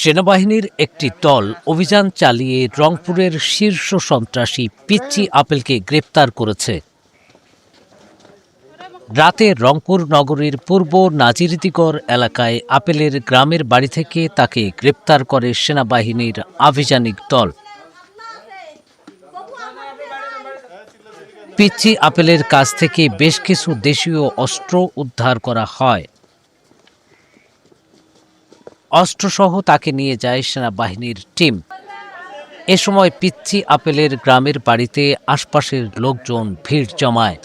সেনাবাহিনীর একটি দল অভিযান চালিয়ে রংপুরের শীর্ষ সন্ত্রাসী পিচ্চি আপেলকে গ্রেপ্তার করেছে। রাতে রংপুর নগরীর পূর্ব নাজিরদিগড় এলাকায় আপেলের গ্রামের বাড়ি থেকে তাকে গ্রেপ্তার করে সেনাবাহিনীর আভিযানিক দল। পিচ্চি আপেলের কাছ থেকে বেশ কিছু দেশীয় অস্ত্র উদ্ধার করা হয়। অস্ত্রসহ তাকে নিয়ে যায় সেনাবাহিনীর টিম। এ সময় পিচ্ছি আপেলের গ্রামের বাড়িতে আশপাশের লোকজন ভিড় জমায়।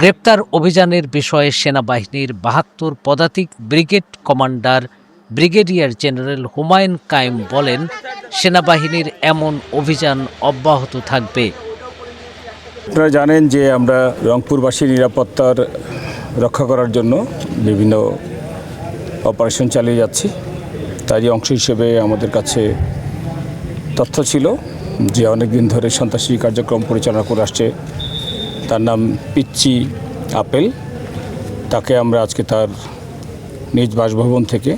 গ্রেপ্তার অভিযানের বিষয়ে সেনাবাহিনীর বাহাত্তর পদাতিক brigade commander brigadier general Humayun Kayem বলেন, সেনাবাহিনীর এমন অভিযান অব্যাহত থাকবে। আপনারা জানেন যে আমরা রংপুরবাসীর নিরাপত্তার রক্ষা করার জন্য বিভিন্ন অপারেশন চালিয়ে যাচ্ছি। তারই অংশ হিসেবে আমাদের কাছে তথ্য ছিল যে অনেক দিন ধরে সন্ত্রাসী কার্যক্রম পরিচালনা করে আসছে। তার নাম পিচ্চি আপেল। তাকে আমরা আজকে তার নিজ বাসভবন থেকে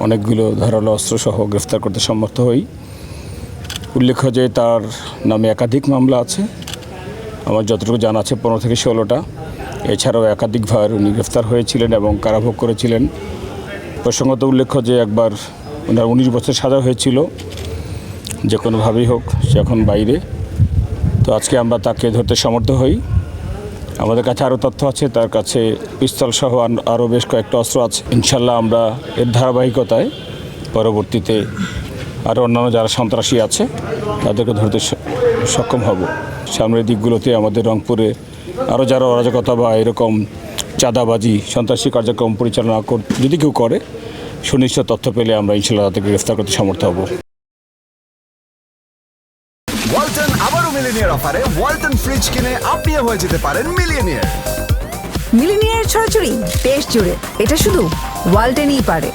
অনেকগুলো ধারালো অস্ত্রসহ গ্রেফতার করতে সমর্থ হই। উল্লেখ্য যে তার নামে একাধিক মামলা আছে। আমার যতটুকু জানা আছে, পনেরো থেকে ষোলোটা। এছাড়াও একাধিকবার উনি গ্রেফতার হয়েছিলেন এবং কারাভোগ করেছিলেন। প্রসঙ্গত উল্লেখ্য যে একবার ওনার উনিশ বছর সাজা হয়েছিল, যে কোনোভাবেই হোক সে এখন বাইরে। তো আজকে আমরা তাকে ধরতে সমর্থ হই। আমাদের কাছে আরও তথ্য আছে, তার কাছে পিস্তল সহ আরও বেশ কয়েকটা অস্ত্র আছে। ইনশাল্লাহ আমরা এর ধারাবাহিকতায় পরবর্তীতে আরও অন্যান্য যারা সন্ত্রাসী আছে, তাদেরকে ধরতে সক্ষম হব। সামনের দিকগুলোতে আমাদের রংপুরে আরও যারা অরাজকতা বা এরকম চাঁদাবাজি সন্ত্রাসী কার্যক্রম পরিচালনা কর- যদি কেউ করে সুনিশ্চিত তথ্য পেলে আমরা ইনশাল্লাহ তাদেরকে গ্রেফতার করতে সমর্থ হব। ওয়ালটন আবারও মিলিনিয়ার অফারে ওয়ালটন ফ্রিজ কিনে আপনিও হয়ে যেতে পারেন মিলিনিয়ার। মিলিনিয়ার ছড়াছড়ি দেশ জুড়ে এটা শুধু ওয়ালটেনই পারে।